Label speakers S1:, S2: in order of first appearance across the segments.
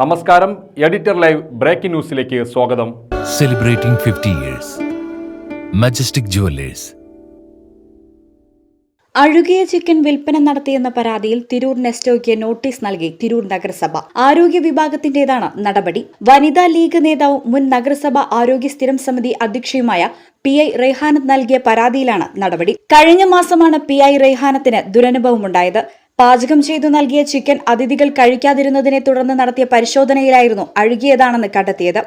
S1: നമസ്കാരം editor live breaking ന്യൂസിലേക്ക് സ്വാഗതം.
S2: Celebrating fifty years Majestic Jewellers
S3: അഴുകിയ chicken വിൽപ്പന നടത്തിയെന്ന പരാതിയിൽ തിരൂർ നെസ്റ്റോയ്ക്ക് നോട്ടീസ് നൽകി തിരൂർ നഗരസഭ. ആരോഗ്യ വിഭാഗത്തിന്റേതാണ് നടപടി. വനിതാ ലീഗ് നേതാവും മുൻ നഗരസഭ ആരോഗ്യ സ്ഥിരം സമിതി അധ്യക്ഷയുമായ പി ഐ റെയ്ഹാനത്ത് നൽകിയ പരാതിയിലാണ് നടപടി. കഴിഞ്ഞ മാസമാണ് പി ഐ റെയ്ഹാനത്തിന് ദുരനുഭവമുണ്ടായത്. പാചകം ചെയ്തു നൽകിയ ചിക്കൻ അതിഥികൾ കഴിക്കാതിരുന്നതിനെ തുടർന്ന് നടത്തിയ പരിശോധനയിലായിരുന്നു അഴുകിയതാണെന്ന് കണ്ടെത്തിയത്.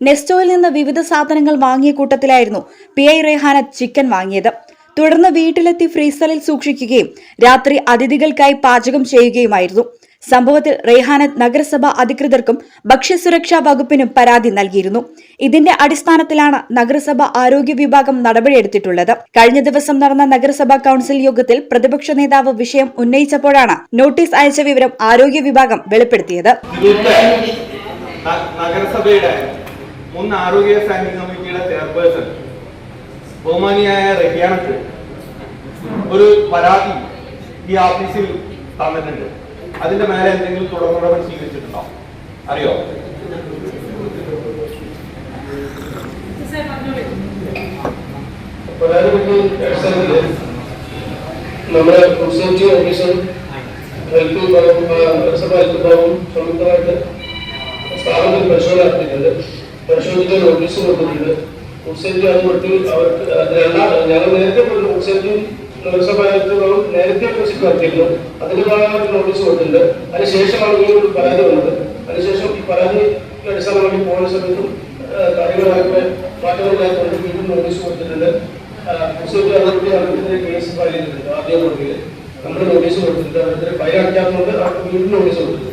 S3: നെസ്റ്റോയിൽ നിന്ന് വിവിധ സാധനങ്ങൾ വാങ്ങിയ കൂട്ടത്തിലായിരുന്നു പി ഐ റെഹാന ചിക്കൻ വാങ്ങിയത്. തുടർന്ന് വീട്ടിലെത്തി ഫ്രീസറിൽ സൂക്ഷിക്കുകയും രാത്രി അതിഥികൾക്കായി പാചകം ചെയ്യുകയുമായിരുന്നു. സംഭവത്തിൽ റെയ്ഹാന നഗരസഭ അധികൃതർക്കും ഭക്ഷ്യസുരക്ഷാ വകുപ്പിനും പരാതി നൽകിയിരുന്നു. ഇതിന്റെ അടിസ്ഥാനത്തിലാണ് നഗരസഭ ആരോഗ്യ വിഭാഗം നടപടിയെടുത്തിട്ടുള്ളത്. കഴിഞ്ഞ ദിവസം നടന്ന നഗരസഭാ കൌൺസിൽ യോഗത്തിൽ പ്രതിപക്ഷ നേതാവ് വിഷയം ഉന്നയിച്ചപ്പോഴാണ് നോട്ടീസ് അയച്ച വിവരം ആരോഗ്യ വിഭാഗം വെളിപ്പെടുത്തിയത്.
S4: നഗരസഭയുടെ മുൻ ആരോഗ്യ സ്റ്റാൻഡിംഗ് കമ്മിറ്റിയുടെ ചെയർപേഴ്സൺ ബഹുമാനിയായ ഒരു പരാതി ഈ ഓഫീസിൽ തന്നിട്ടുണ്ട്. അതിന്റെ മേലെ എന്തെങ്കിലും തുടർ നടപടി സ്വീകരിച്ചിട്ടുണ്ടോ അറിയോ
S5: നമ്മുടെ ഫുഡ് ഓഫീസും ഹെൽത്ത് വിഭാഗം നഗരസഭ ഹെൽത്ത് വിഭാഗവും സംയുക്തമായിട്ട് സ്ഥാപനത്തിൽ പരിശോധന നടത്തിയിട്ടുണ്ട്. പരിശോധിക്കാൻ നോട്ടീസ് കൊടുത്തിട്ടുണ്ട്. അവർക്ക് ഞങ്ങൾ നേരത്തെ ഫുഡ് സേഫ്റ്റി നഗരസഭ ഹെൽത്ത് വിഭാഗം നേരത്തെ വിസിറ്റ് നടത്തിയിരുന്നു അതിന്റെ ഭാഗമായിട്ട് നോട്ടീസ് കൊടുത്തിട്ടുണ്ട് അതിനുശേഷം ആളുകൾ ഒരു പരാതി വന്നത്. അതിനുശേഷം ഈ പരാതി അടിസ്ഥാനമാക്കി പോകുന്ന സമയത്തും കാര്യങ്ങളായിട്ട് മാറ്റങ്ങളില്ലാത്തതുകൊണ്ട് വീണ്ടും നോട്ടീസ് കൊടുത്തിട്ടുണ്ട്. മുസ്ലിം അതോറിറ്റി അവർക്കെതിരെ കേസ് ഫയൽ ചെയ്തിട്ടുണ്ട്. ആദ്യം കൊടുക്കില്ല നമ്മൾ നോട്ടീസ് കൊടുത്തിട്ടുണ്ട്. അവർക്കെതിരെ ഫയൽ അടയ്ക്കാത്തതുകൊണ്ട് വീണ്ടും നോട്ടീസ് കൊടുത്തിട്ടുണ്ട്.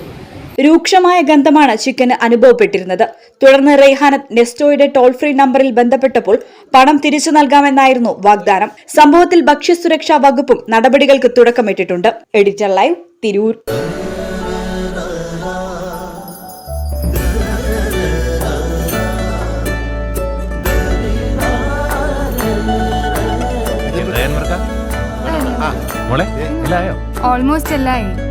S3: രൂക്ഷമായ ഗന്ധമാണ് ചിക്കന് അനുഭവപ്പെട്ടിരുന്നത്. തുടർന്ന് റെയ്ഹാനത്ത് നെസ്റ്റോയുടെ ടോൾ ഫ്രീ നമ്പറിൽ ബന്ധപ്പെട്ടപ്പോൾ പണം തിരിച്ചു നൽകാമെന്നായിരുന്നു വാഗ്ദാനം. സംഭവത്തിൽ ഭക്ഷ്യസുരക്ഷാ വകുപ്പും നടപടികൾക്ക് തുടക്കമിട്ടിട്ടുണ്ട്. Editor live Tirur.
S2: മോളെ
S6: ഓൾമോസ്റ്റ് എല്ലായി.